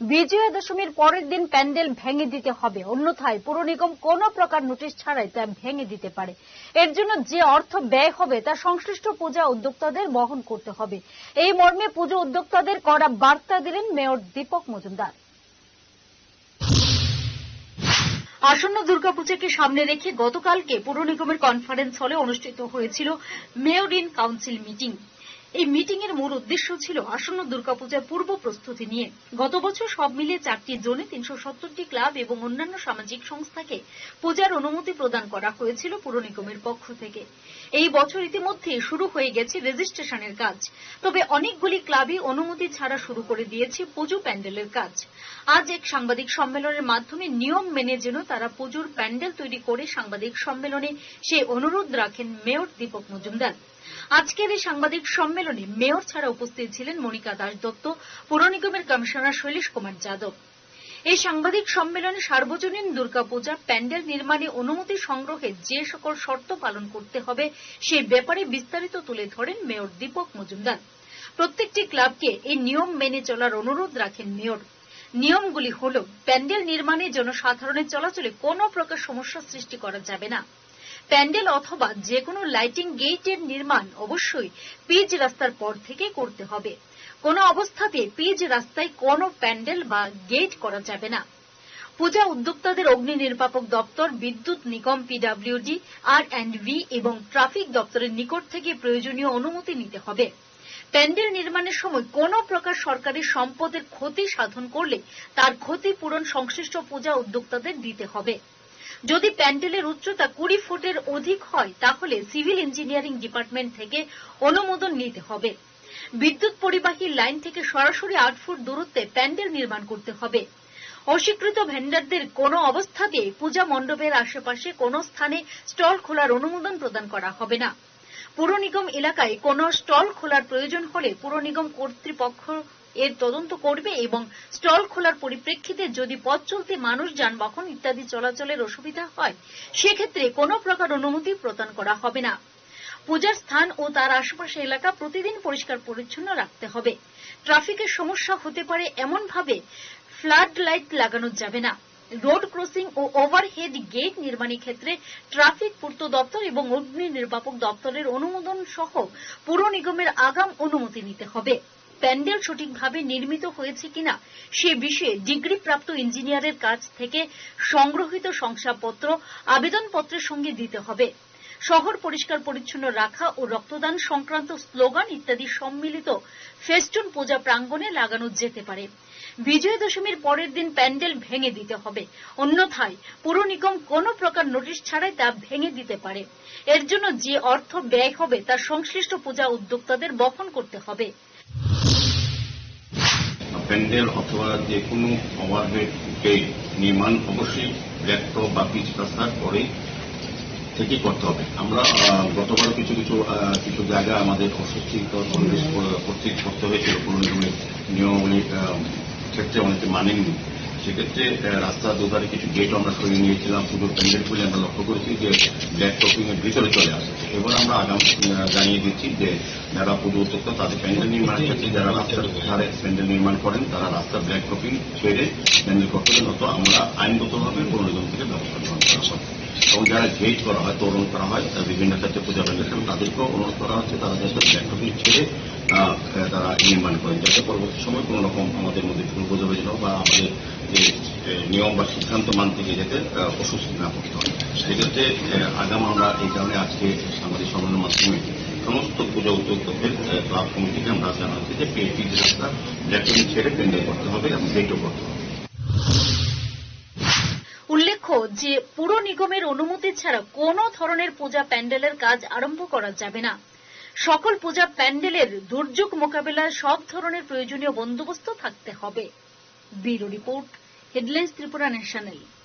বিজয়া দশমীর পরের দিন প্যান্ডেল ভেঙে দিতে হবে। অন্যথায় পুর নিগম কোনো প্রকার নোটিশ ছাড়াই তা ভেঙে দিতে পারে। এর জন্য যে অর্থ ব্যয় হবে তা সংশ্লিষ্ট পূজা উদ্যোক্তাদের বহন করতে হবে। এই মর্মে পুজো উদ্যোক্তাদের করা বার্তা দিলেন মেয়র দীপক মজুমদার। আসন্ন দুর্গাপূজাকে সামনে রেখে গতকালকে পুর নিগমের কনফারেন্স হলে অনুষ্ঠিত হয়েছিল মেয়র ইন কাউন্সিল মিটিং এই মিটিং এর মূল উদ্দেশ্য ছিল আসন্ন দুর্গাপূজার পূর্ব প্রস্তুতি নিয়ে। গত বছর সব মিলিয়ে চারটি জোনে তিনশো সত্তরটি ক্লাব এবং অন্যান্য সামাজিক সংস্থাকে পূজার অনুমতি প্রদান করা হয়েছিল পুর নিগমের পক্ষ থেকে। এই বছর ইতিমধ্যে শুরু হয়ে গেছে রেজিস্ট্রেশনের কাজ। তবে অনেকগুলি ক্লাবই অনুমতি ছাড়া শুরু করে দিয়েছে পুজো প্যান্ডেলের কাজ। আজ এক সাংবাদিক সম্মেলনের মাধ্যমে নিয়ম মেনে যেন তারা পুজোর প্যান্ডেল তৈরি করে সাংবাদিক সম্মেলনে সেই অনুরোধ রাখেন মেয়র দীপক মজুমদার। আজকের এই সাংবাদিক সম্মেলনে মেয়র ছাড়া উপস্থিত ছিলেন মনিকা দাস দত্ত, পুর নিগমের কমিশনার শৈলেশ কুমার যাদব। এই সাংবাদিক সম্মেলনে সার্বজনীন দুর্গাপূজা, প্যান্ডেল নির্মাণে অনুমতি সংগ্রহে যে সকল শর্ত পালন করতে হবে, সেই ব্যাপারে বিস্তারিত তুলে ধরেন মেয়র দীপক মজুমদার। প্রত্যেকটি ক্লাবকে এই নিয়ম মেনে চলার অনুরোধ রাখেন মেয়র। নিয়মগুলি হল, প্যান্ডেল নির্মাণে জনসাধারণের চলাচলে কোনো প্রকার সমস্যা সৃষ্টি করা যাবে না। প্যান্ডেল অথবা যে কোনো লাইটিং গেটের নির্মাণ অবশ্যই পিচ রাস্তার পর থেকে করতে হবে। কোনো অবস্থাতে পিচ রাস্তায় কোনো প্যান্ডেল বা গেট করা যাবে না। পূজা উদ্যোক্তাদের অগ্নি নির্বাপক দপ্তর, বিদ্যুৎ নিগম পিডব্লিউডি আর অ্যান্ড ভি এবং ট্রাফিক দপ্তরের নিকট থেকে প্রয়োজনীয় অনুমতি নিতে হবে। প্যান্ডেল নির্মাণের সময় কোন প্রকার সরকারি সম্পদের ক্ষতি সাধন করলে তার ক্ষতিপূরণ সংশ্লিষ্ট পূজা উদ্যোক্তাদের দিতে হবে। যদি প্যান্ডেলের উচ্চতা কুড়ি ফুটের অধিক হয়, তাহলে সিভিল ইঞ্জিনিয়ারিং ডিপার্টমেন্ট থেকে অনুমোদন নিতে হবে। বিদ্যুৎ পরিবাহী লাইন থেকে সরাসরি আট ফুট দূরত্বে প্যান্ডেল নির্মাণ করতে হবে। অস্বীকৃত ভেন্ডারদের কোনো অবস্থাতে পূজা মণ্ডপের আশেপাশে কোনো স্থানে স্টল খোলার অনুমোদন প্রদান করা হবে না। পুর নিগম এলাকায় কোনো স্টল খোলার প্রয়োজন হলে পুর নিগম কর্তৃপক্ষ এর তদন্ত করবে এবং স্টল খোলার পরিপ্রেক্ষিতে যদি পথ চলতে মানুষ যানবাহন ইত্যাদি চলাচলের অসুবিধা হয়, সেক্ষেত্রে কোনো প্রকার অনুমতি প্রদান করা হবে না। পূজার স্থান ও তার আশেপাশে এলাকা প্রতিদিন পরিষ্কার পরিচ্ছন্ন রাখতে হবে। ট্রাফিকের সমস্যা হতে পারে এমনভাবে ফ্লাড লাইট লাগানো যাবে না। রোড ক্রসিং ও ওভারহেড গেট নির্মাণের ক্ষেত্রে ট্রাফিক পূর্ত দপ্তর এবং অগ্নি নির্বাপক দপ্তরের অনুমোদন সহ পুর নিগমের আগাম অনুমতি নিতে হবে। প্যান্ডেল সঠিকভাবে নির্মিত হয়েছে কিনা সে বিষয়ে ডিগ্রিপ্রাপ্ত ইঞ্জিনিয়ারের কাছ থেকে সংগ্রহিত শংসাপত্র, আবেদনপত্রের সঙ্গে দিতে হবে। শহর পরিষ্কার পরিচ্ছন্ন রাখা ও রক্তদান সংক্রান্ত স্লোগান ইত্যাদি সম্মিলিত ফেস্টুন পূজা প্রাঙ্গণে লাগানো যেতে পারে। বিজয়া দশমীর পরের দিন প্যান্ডেল ভেঙে দিতে হবে। অন্যথায় পুর নিগম কোনো প্রকার নোটিশ ছাড়াই তা ভেঙে দিতে পারে। এর জন্য যে অর্থ ব্যয় হবে তা সংশ্লিষ্ট পূজা উদ্যোক্তাদের বহন করতে হবে। প্যান্ডেল অথবা যে কোনো ওভারহেড নির্মাণ অবশ্যই ব্যক্ত বা পিচ রাস্তার পরে থেকে করতে হবে। আমরা গতবার কিছু কিছু কিছু জায়গা আমাদের অস্বস্তিকর পরিবেশ কর্তৃক করতে হয়েছিল কোনো নিগমের নিয়মাবলী আহ, ক্ষেত্রে অনেকে মানেননি। সেক্ষেত্রে রাস্তার দুধারে কিছু গেট আমরা সরিয়ে নিয়েছিলাম। পুজোর প্যান্ডেল খুলে আমরা লক্ষ্য করেছি যে ব্ল্যাক টপিং এর ভিতরে চলে আসে। এবার আমরা আগাম জানিয়ে দিচ্ছি যে যারা পুজো উদ্যোক্তা, তাদের প্যান্ডেল নির্মাণের ক্ষেত্রে যারা রাস্তার ধারে প্যান্ডেল নির্মাণ করেন, তারা রাস্তার ব্ল্যাক টপিং ছেড়ে প্যান্ডেল করতে নয়তো আমরা আইনগতভাবে পৌর থেকে ব্যবস্থা গ্রহণ করা হবে এবং যারা গেট করা হয়, তোরণ করা হয় বিভিন্ন ক্ষেত্রে পূজা প্যান্ডেল তাদেরকেও অনুরোধ করা হচ্ছে, তারা যাতে ব্ল্যাক টপিং ছেড়ে তারা নির্মাণ করেন। যাতে পরবর্তী সময় কোনো রকম আমাদের মধ্যে ভুল বোঝাবুঝি বা আমাদের যে নিয়ম বা সিদ্ধান্ত মানতে গিয়ে যাতে অস্বস্তি না করতে হয়। সেক্ষেত্রে আগাম আমরা এই কারণে আজকে সাংবাদিক সম্মেলনের মাধ্যমে সমস্ত পূজা উদ্যোক্তাদের ক্লাব কমিটিকে আমরা জানাচ্ছি যে পিএইচপি রাস্তা ব্ল্যাক ছেড়ে প্যান্ডেল করতে হবে এবং গেটও করতে হবে। উল্লেখ্য যে, পুর নিগমের অনুমতি ছাড়া কোনো ধরনের পূজা প্যান্ডেলের কাজ আরম্ভ করা যাবে না। সকল পূজা প্যান্ডেলের দুর্যোগ মোকাবেলায় সব ধরনের প্রয়োজনীয় বন্দোবস্ত থাকতে হবে। Bureau report. headlines Tripura nationally.